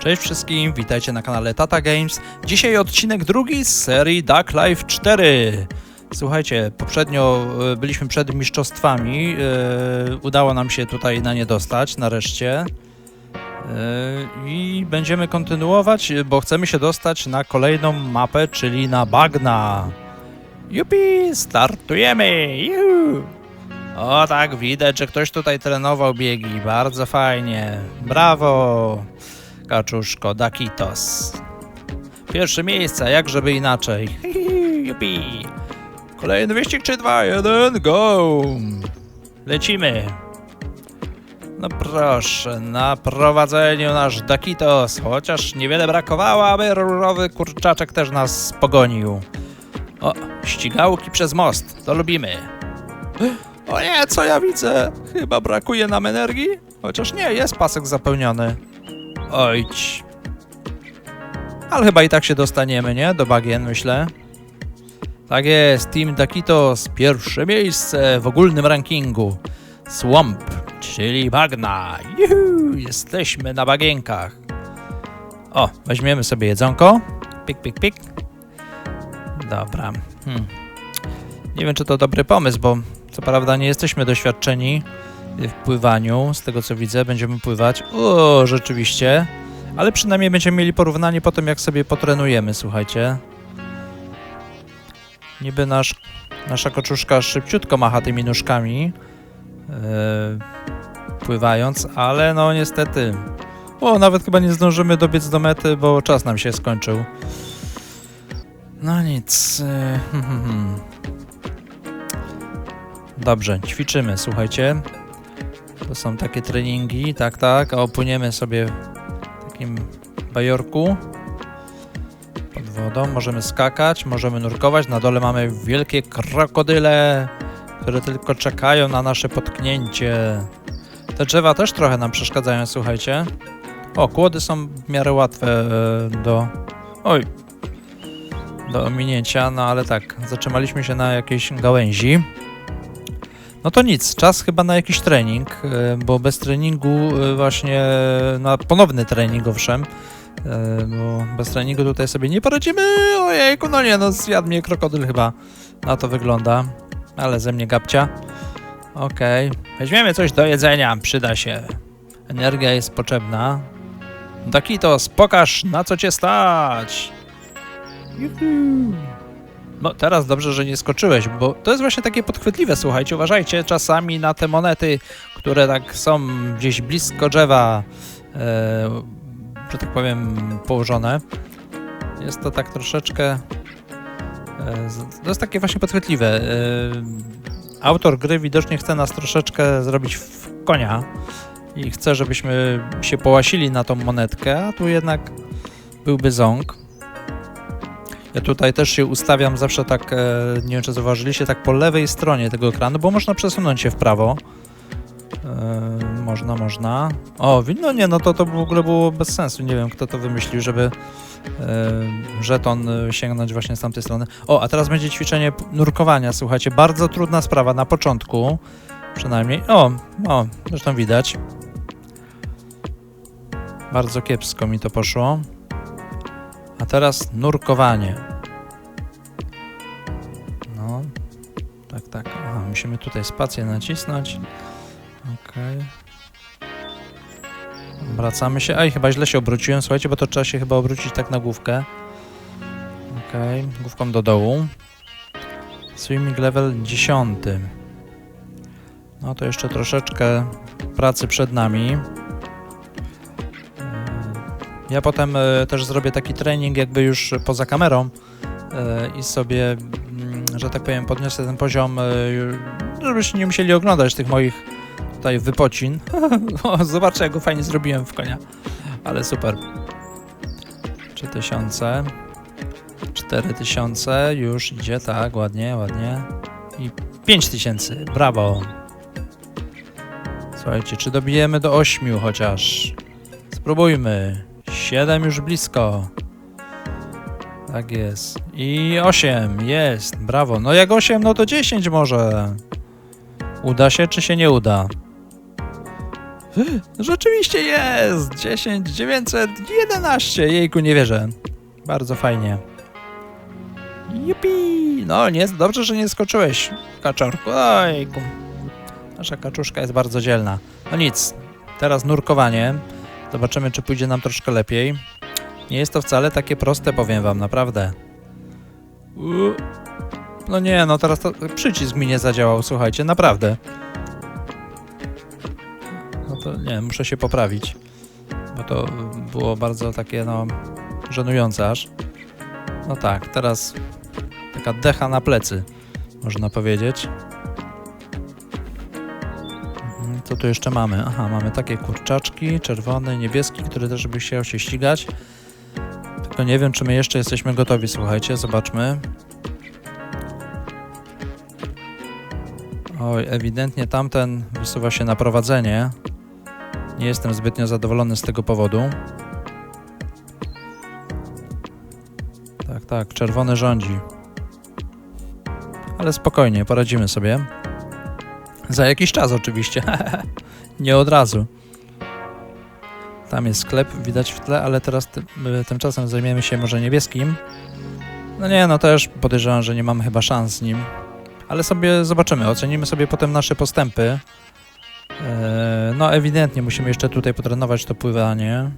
Cześć wszystkim, witajcie na kanale Tata Games. Dzisiaj odcinek drugi z serii Duck Life 4. Słuchajcie, poprzednio e, byliśmy przed mistrzostwami. e, Udało nam się tutaj na nie dostać, nareszcie. E, I będziemy kontynuować, bo chcemy się dostać na kolejną mapę, czyli na Bagna. Jupi, startujemy! Juhu! O tak, widać, że ktoś tutaj trenował biegi. Bardzo fajnie. Brawo! Kaczuszko, Dakitos. Pierwsze miejsce, jak żeby inaczej. Jupi! Kolejny wyścig 3, 2, 1, go! Lecimy! No proszę, na prowadzeniu nasz Dakitos, chociaż niewiele brakowało, aby różowy kurczaczek też nas pogonił. O, ścigałki przez most, to lubimy. O nie, co ja widzę? Chyba brakuje nam energii? Chociaż nie, jest pasek zapełniony. Ojć. Ale chyba i tak się dostaniemy, nie? Do bagien, myślę. Tak jest, Team Dakitos, pierwsze miejsce w ogólnym rankingu. Swamp, czyli bagna. Juhu, jesteśmy na bagienkach. O, weźmiemy sobie jedzonko. Pik, pik, pik. Dobra. Hmm. Nie wiem, czy to dobry pomysł, bo co prawda nie jesteśmy doświadczeni w pływaniu. Z tego co widzę, będziemy pływać. O, rzeczywiście. Ale przynajmniej będziemy mieli porównanie po tym, jak sobie potrenujemy, słuchajcie. Niby nasz, nasza koczuszka szybciutko macha tymi nóżkami, yy, pływając, ale no niestety. O, nawet chyba nie zdążymy dobiec do mety, bo czas nam się skończył. No nic. Yy, hmm, hmm, hmm. Dobrze, ćwiczymy, słuchajcie. To są takie treningi, tak, tak, a opłyniemy sobie w takim bajorku pod wodą. Możemy skakać, możemy nurkować. Na dole mamy wielkie krokodyle, które tylko czekają na nasze potknięcie. Te drzewa też trochę nam przeszkadzają, słuchajcie. O, kłody są w miarę łatwe e, do... Oj, do ominięcia, no ale tak, zatrzymaliśmy się na jakiejś gałęzi. No to nic, czas chyba na jakiś trening, e, bo bez treningu e, właśnie na ponowny trening owszem, e, bo bez treningu tutaj sobie nie poradzimy. Ojejku, no nie, no zjadł mnie krokodyl chyba. Na to wygląda, ale ze mnie gapcia. Okej, weźmiemy coś do jedzenia, przyda się. Energia jest potrzebna. Dakitos, pokaż na co cię stać. Juhu. No teraz dobrze, że nie skoczyłeś, bo to jest właśnie takie podchwytliwe, słuchajcie, uważajcie czasami na te monety, które tak są gdzieś blisko drzewa, e, że tak powiem, położone. Jest to tak troszeczkę, e, to jest takie właśnie podchwytliwe. E, autor gry widocznie chce nas troszeczkę zrobić w konia i chce, żebyśmy się połasili na tą monetkę, a tu jednak byłby ząg. Ja tutaj też się ustawiam zawsze tak, e, nie wiem czy zauważyliście, tak po lewej stronie tego ekranu, bo można przesunąć się w prawo. E, można, można. O, no nie, no to to w ogóle było bez sensu. Nie wiem, kto to wymyślił, żeby e, żeton sięgnąć właśnie z tamtej strony. O, a teraz będzie ćwiczenie nurkowania, słuchajcie. Bardzo trudna sprawa na początku, przynajmniej. O, o, zresztą widać. Bardzo kiepsko mi to poszło. A teraz nurkowanie. No, tak, tak. Aha, musimy tutaj spację nacisnąć. Okej. Wracamy się. Aj, chyba źle się obróciłem, słuchajcie, bo to trzeba się chyba obrócić tak na główkę. Okej, główką do dołu. Swimming level 10. No to jeszcze troszeczkę pracy przed nami. Ja potem e, też zrobię taki trening jakby już poza kamerą e, i sobie, mm, że tak powiem, podniosę ten poziom, e, żebyście nie musieli oglądać tych moich tutaj wypocin. o, zobaczcie, jak go fajnie zrobiłem w konia. Ale super. 3000. 4000 już idzie, tak, ładnie, ładnie. I 5000, brawo. Słuchajcie, czy dobijemy do 8 chociaż? Spróbujmy. 7 już blisko. Tak jest. I 8 jest. Brawo. No jak 8, no to 10 może. Uda się, czy się nie uda? Rzeczywiście jest! 10 911! Jejku, nie wierzę. Bardzo fajnie. Jupi! No, nie, dobrze, że nie skoczyłeś, kaczorku. Ojku. Nasza kaczuszka jest bardzo dzielna. No nic, teraz nurkowanie. Zobaczymy, czy pójdzie nam troszkę lepiej. Nie jest to wcale takie proste, powiem wam, naprawdę. No nie, no teraz to przycisk mi nie zadziałał, słuchajcie, naprawdę. No to nie, muszę się poprawić. Bo to było bardzo takie, no, żenujące aż. No tak, teraz taka decha na plecy, można powiedzieć. Co tu jeszcze mamy? Aha, mamy takie kurczaczki, czerwony, niebieski, który też by chciał się ścigać. Tylko nie wiem, czy my jeszcze jesteśmy gotowi, słuchajcie, zobaczmy. Oj, ewidentnie tamten wysuwa się na prowadzenie. Nie jestem zbytnio zadowolony z tego powodu. Tak, tak, czerwony rządzi. Ale spokojnie, poradzimy sobie. Za jakiś czas oczywiście. Nie od razu. Tam jest sklep, widać w tle, ale teraz ty, y, tymczasem zajmiemy się może niebieskim. No nie, no też podejrzewam, że nie mamy chyba szans z nim. Ale sobie zobaczymy, ocenimy sobie potem nasze postępy. Eee, No ewidentnie musimy jeszcze tutaj potrenować to pływanie.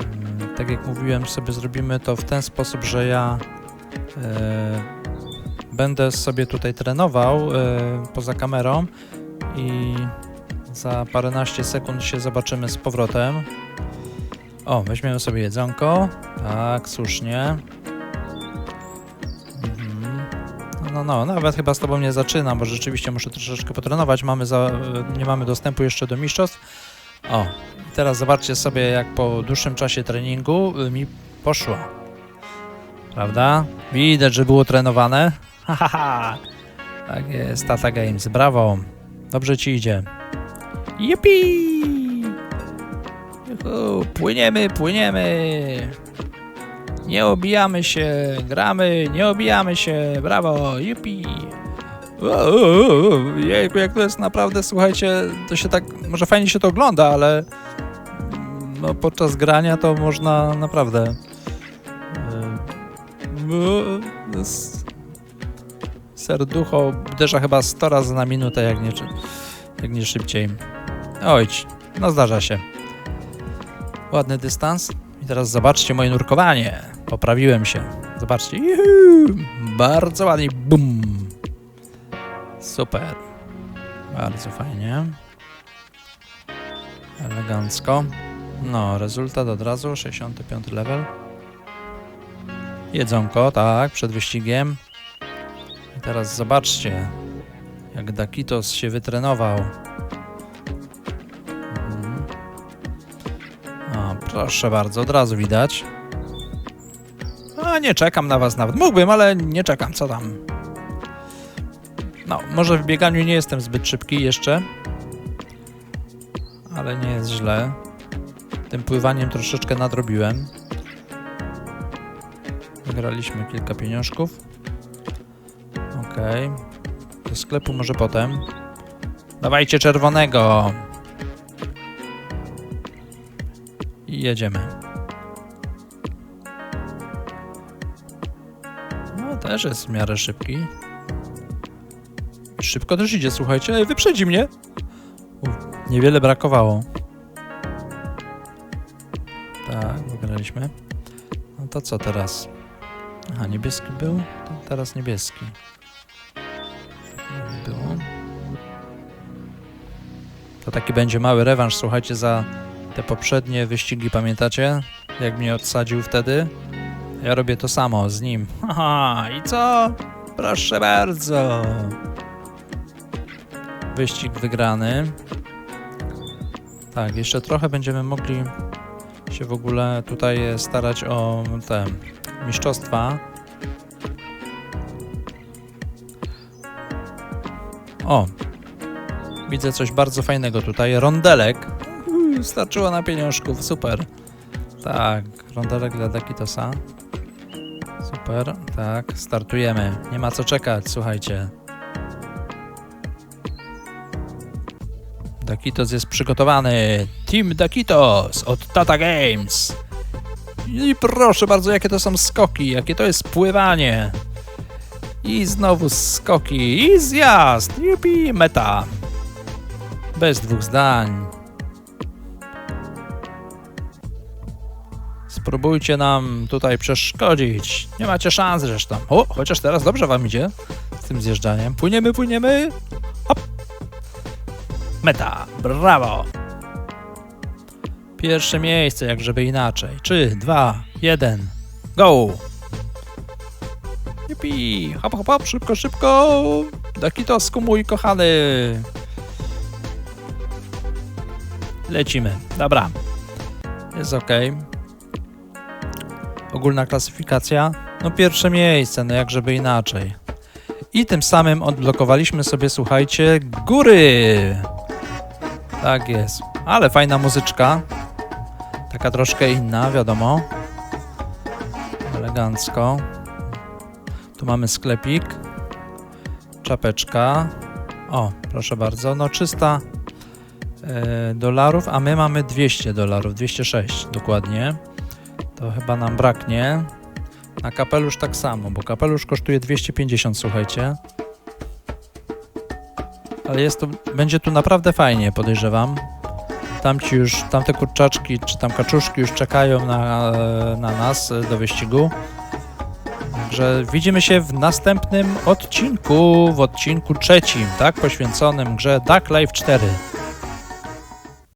Mm, Tak jak mówiłem, sobie zrobimy to w ten sposób, że ja e, będę sobie tutaj trenował e, poza kamerą i za paręnaście sekund się zobaczymy z powrotem. O, weźmiemy sobie jedzonko. Tak, słusznie. Mhm. No, no, no, nawet chyba z tobą nie zaczynam, bo rzeczywiście muszę troszeczkę potrenować. Mamy za, nie mamy dostępu jeszcze do mistrzostw. O, teraz zobaczcie sobie, jak po dłuższym czasie treningu y, mi poszło. Prawda? Widać, że było trenowane. Ha, ha, ha. Tak jest, Tata Games, brawo. Dobrze ci idzie. Jupi! Juhu, płyniemy, płyniemy. Nie obijamy się, gramy, nie obijamy się, brawo, jupi. Jejku, jak to jest naprawdę, słuchajcie, to się tak, może fajnie się to ogląda, ale mm, no, podczas grania to można naprawdę y, no, s- serducho uderza chyba 100 razy na minutę, jak nie, jak nie szybciej. Ojć, no zdarza się. Ładny dystans. I teraz zobaczcie moje nurkowanie. Poprawiłem się. Zobaczcie. Juhu! Bardzo ładnie. Bum. Super. Bardzo fajnie. Elegancko. No, rezultat od razu. 65 level. Jedzonko, tak, przed wyścigiem. Teraz zobaczcie, jak Dakitos się wytrenował. Mhm. O, proszę bardzo, od razu widać. A nie czekam na was nawet. Mógłbym, ale nie czekam, co tam. No, może w bieganiu nie jestem zbyt szybki jeszcze. Ale nie jest źle. Tym pływaniem troszeczkę nadrobiłem. Wygraliśmy kilka pieniążków. Okej. Do sklepu może potem. Dawajcie czerwonego. I jedziemy. No, też jest w miarę szybki. Szybko też idzie, słuchajcie. Ej, wyprzedzi mnie. U, niewiele brakowało. Tak, wygraliśmy. No to co teraz? Aha, niebieski był? To teraz niebieski. To taki będzie mały rewanż, słuchajcie, za te poprzednie wyścigi, pamiętacie? Jak mnie odsadził wtedy? Ja robię to samo z nim. Haha, i co? Proszę bardzo. Wyścig wygrany. Tak, jeszcze trochę będziemy mogli się w ogóle tutaj starać o te mistrzostwa. O, widzę coś bardzo fajnego tutaj. Rondelek. Uuu, Starczyło na pieniążków, super. Tak, rondelek dla Dakitosa. Super, tak, startujemy. Nie ma co czekać, słuchajcie. Dakitos jest przygotowany. Team Dakitos od Tata Games. I proszę bardzo, jakie to są skoki, jakie to jest pływanie. I znowu skoki, i zjazd, jupi, meta. Bez dwóch zdań. Spróbujcie nam tutaj przeszkodzić. Nie macie szans zresztą. O, chociaż teraz dobrze wam idzie z tym zjeżdżaniem. Płyniemy, płyniemy. Hop. Meta. Brawo. Pierwsze miejsce, jak żeby inaczej. 3, 2, 1. Go! Jupi! Hop, hop, hop, szybko, szybko! Dakitosku, mój kochany! Lecimy. Dobra. Jest ok. Ogólna klasyfikacja. No pierwsze miejsce, no jak żeby inaczej. I tym samym odblokowaliśmy sobie, słuchajcie, góry! Tak jest. Ale fajna muzyczka. Taka troszkę inna, wiadomo. Elegancko. Tu mamy sklepik. Czapeczka. O, proszę bardzo. No 300 e, dolarów, a my mamy 200 dolarów. 206 dokładnie. To chyba nam braknie. A kapelusz tak samo, bo kapelusz kosztuje 250, słuchajcie. Ale jest tu, będzie tu naprawdę fajnie, podejrzewam. Tamci już, tamte kurczaczki, czy tam kaczuszki już czekają na, na nas do wyścigu. Także widzimy się w następnym odcinku, w odcinku trzecim, tak? Poświęconym grze Duck Life 4.